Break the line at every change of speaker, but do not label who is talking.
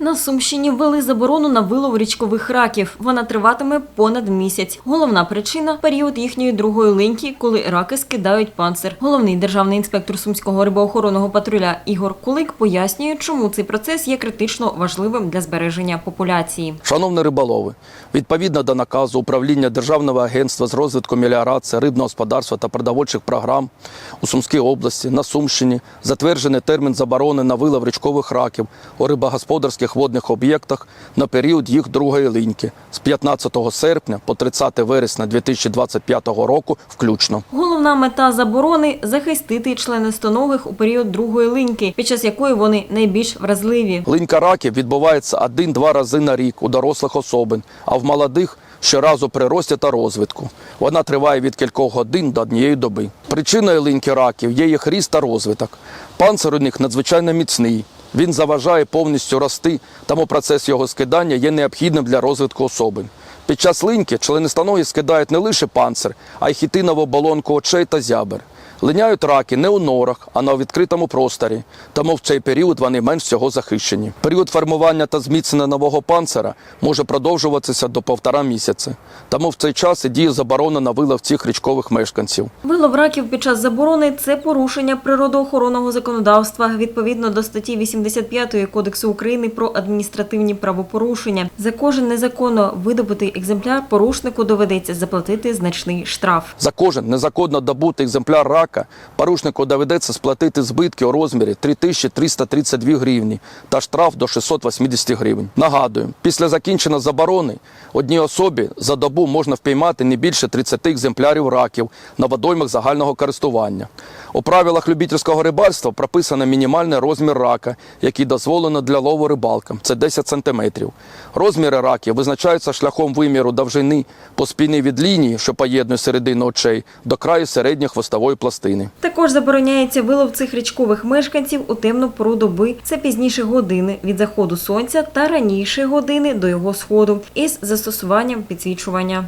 На Сумщині ввели заборону на вилов річкових раків. Вона триватиме понад місяць. Головна причина період їхньої другої линьки, коли раки скидають панцир. Головний державний інспектор сумського рибоохоронного патруля Ігор Кулик пояснює, чому цей процес є критично важливим для збереження популяції.
Шановні риболови, відповідно до наказу управління Державного агентства з розвитку меліорації, рибного господарства та продовольчих програм у Сумській області на Сумщині затверджений термін заборони на вилов річкових раків у рибогосподарських водних об'єктах на період їх другої линьки з 15 серпня по 30 вересня 2025 року включно.
Головна мета заборони захистити членистоногих у період другої линьки, під час якої вони найбільш вразливі.
Линька раків відбувається один-два рази на рік у дорослих особин, а в молодих щоразу при рості та розвитку. Вона триває від кількох годин до однієї доби. Причиною линьки раків є їх ріст та розвиток. Панцир у них надзвичайно міцний. Він заважає повністю рости, тому процес його скидання є необхідним для розвитку особи. Під час линьки членистоногі скидають не лише панцир, а й хітинову оболонку очей та зябер. Линяють раки не у норах, а на відкритому просторі, тому в цей період вони менш всього захищені. Період формування та зміцнення нового панцира може продовжуватися до півтора місяця. Тому в цей час і діє заборона на вилов цих річкових мешканців.
Вилов раків під час заборони це порушення природоохоронного законодавства відповідно до статті 85 Кодексу України про адміністративні правопорушення. За кожен незаконно видобутий екземпляр порушнику доведеться заплатити значний штраф.
За кожен незаконно добутий екземпляр рака порушнику доведеться сплатити збитки у розмірі 3332 гривні та штраф до 680 гривень. Нагадую, після закінчення заборони одній особі за добу можна впіймати не більше 30 екземплярів раків на водоймах загального користування. У правилах любительського рибальства прописано мінімальний розмір рака, який дозволено для лову рибалкам. Це 10 сантиметрів. Розміри раків визначаються шляхом виміру довжини по спині від лінії, що поєднує середину очей, до краю середньої хвостової пластини.
Також забороняється вилов цих річкових мешканців у темну пору доби. Це пізніше години від заходу сонця та раніше години до його сходу із застосуванням підсвічування.